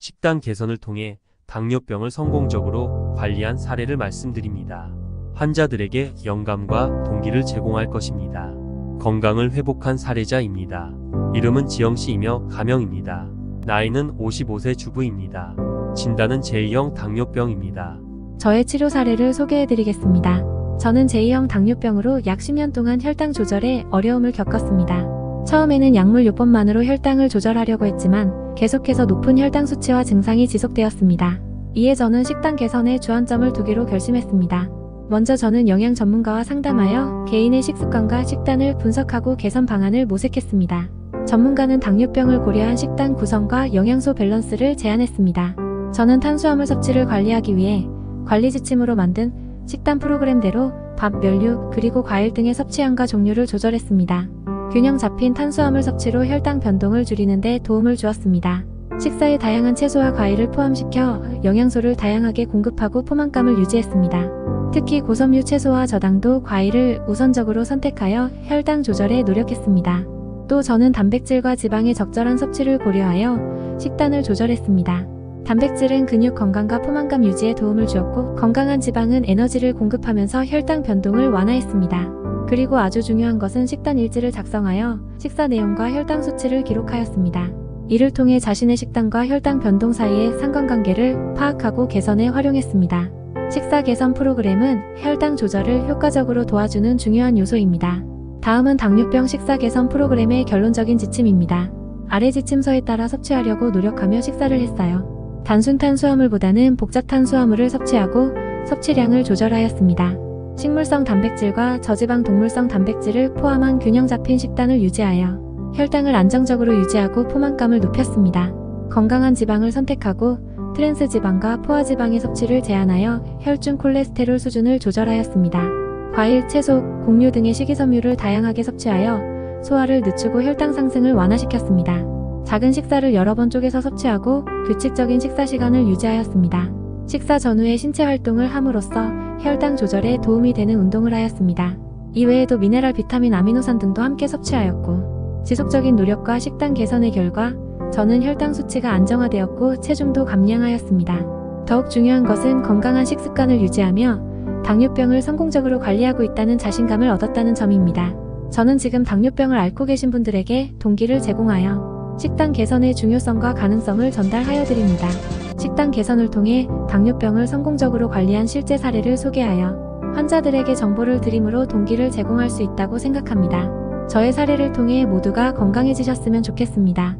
식단 개선을 통해 당뇨병을 성공적으로 관리한 사례를 말씀드립니다. 환자들에게 영감과 동기를 제공할 것입니다. 건강을 회복한 사례자입니다. 이름은 지영 씨이며 가명입니다. 나이는 55세 주부입니다. 진단은 제2형 당뇨병입니다. 저의 치료 사례를 소개해 드리겠습니다. 저는 제2형 당뇨병으로 약 10년 동안 혈당 조절에 어려움을 겪었습니다. 처음에는 약물 요법만으로 혈당을 조절하려고 했지만 계속해서 높은 혈당 수치와 증상이 지속되었습니다. 이에 저는 식단 개선에 주안점을 두기로 결심했습니다. 먼저 저는 영양 전문가와 상담하여 개인의 식습관과 식단을 분석하고 개선 방안을 모색했습니다. 전문가는 당뇨병을 고려한 식단 구성과 영양소 밸런스를 제안했습니다. 저는 탄수화물 섭취를 관리하기 위해 관리 지침으로 만든 식단 프로그램대로 밥, 면류, 그리고 과일 등의 섭취량과 종류를 조절했습니다. 균형 잡힌 탄수화물 섭취로 혈당 변동을 줄이는 데 도움을 주었습니다. 식사에 다양한 채소와 과일을 포함시켜 영양소를 다양하게 공급하고 포만감을 유지했습니다. 특히 고섬유 채소와 저당도 과일을 우선적으로 선택하여 혈당 조절에 노력했습니다. 또 저는 단백질과 지방의 적절한 섭취를 고려하여 식단을 조절했습니다. 단백질은 근육 건강과 포만감 유지에 도움을 주었고 건강한 지방은 에너지를 공급하면서 혈당 변동을 완화했습니다. 그리고 아주 중요한 것은 식단 일지를 작성하여 식사 내용과 혈당 수치를 기록하였습니다. 이를 통해 자신의 식단과 혈당 변동 사이의 상관관계를 파악하고 개선에 활용했습니다. 식사 개선 프로그램은 혈당 조절을 효과적으로 도와주는 중요한 요소입니다. 다음은 당뇨병 식사 개선 프로그램의 결론적인 지침입니다. 아래 지침서에 따라 섭취하려고 노력하며 식사를 했어요. 단순 탄수화물보다는 복잡 탄수화물을 섭취하고 섭취량을 조절하였습니다. 식물성 단백질과 저지방 동물성 단백질을 포함한 균형 잡힌 식단을 유지하여 혈당을 안정적으로 유지하고 포만감을 높였습니다. 건강한 지방을 선택하고 트랜스 지방과 포화 지방의 섭취를 제한하여 혈중 콜레스테롤 수준을 조절하였습니다. 과일, 채소, 곡류 등의 식이섬유를 다양하게 섭취하여 소화를 늦추고 혈당 상승을 완화시켰습니다. 작은 식사를 여러 번 쪼개서 섭취하고 규칙적인 식사 시간을 유지하였습니다. 식사 전후에 신체 활동을 함으로써 혈당 조절에 도움이 되는 운동을 하였습니다. 이외에도 미네랄, 비타민, 아미노산 등도 함께 섭취하였고 지속적인 노력과 식단 개선의 결과 저는 혈당 수치가 안정화되었고 체중도 감량하였습니다. 더욱 중요한 것은 건강한 식습관을 유지하며 당뇨병을 성공적으로 관리하고 있다는 자신감을 얻었다는 점입니다. 저는 지금 당뇨병을 앓고 계신 분들에게 동기를 제공하여 식단 개선의 중요성과 가능성을 전달하여 드립니다. 식단 개선을 통해 당뇨병을 성공적으로 관리한 실제 사례를 소개하여 환자들에게 정보를 드림으로 동기를 제공할 수 있다고 생각합니다. 저의 사례를 통해 모두가 건강해지셨으면 좋겠습니다.